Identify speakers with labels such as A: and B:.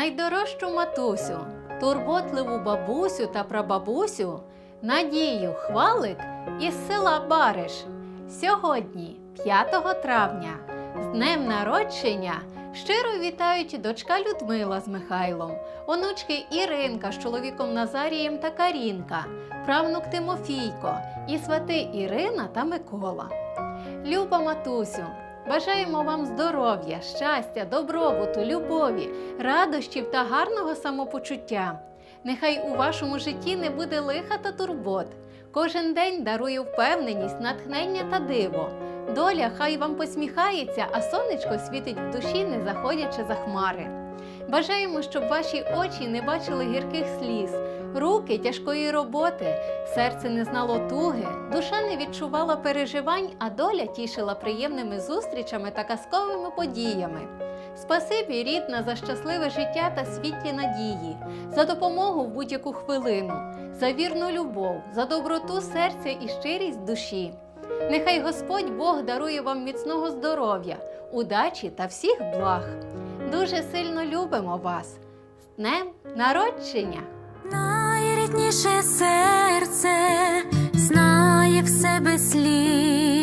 A: найдорожчу матусю, турботливу бабусю та прабабусю, Надію Хвалик із села Бариш. Сьогодні, 5 травня, з днем народження, щиро вітають дочка Людмила з Михайлом, онучки Іринка з чоловіком Назарієм та Карінка, правнук Тимофійко і свати Ірина та Микола. Люба матусю, бажаємо вам здоров'я, щастя, добробуту, любові, радощів та гарного самопочуття. Нехай у вашому житті не буде лиха та турбот. Кожен день дарує впевненість, натхнення та диво. Доля хай вам посміхається, а сонечко світить в душі, не заходячи за хмари. Бажаємо, щоб ваші очі не бачили гірких сліз, руки тяжкої роботи, серце не знало туги, душа не відчувала переживань, а доля тішила приємними зустрічами та казковими подіями. Спасибі, рідна, за щасливе життя та світлі надії, за допомогу в будь-яку хвилину, за вірну любов, за доброту серця і щирість душі. Нехай Господь Бог дарує вам міцного здоров'я, удачі та всіх благ. Дуже сильно любимо вас. З днем народження!
B: Найрідніше серце знає в себе слід.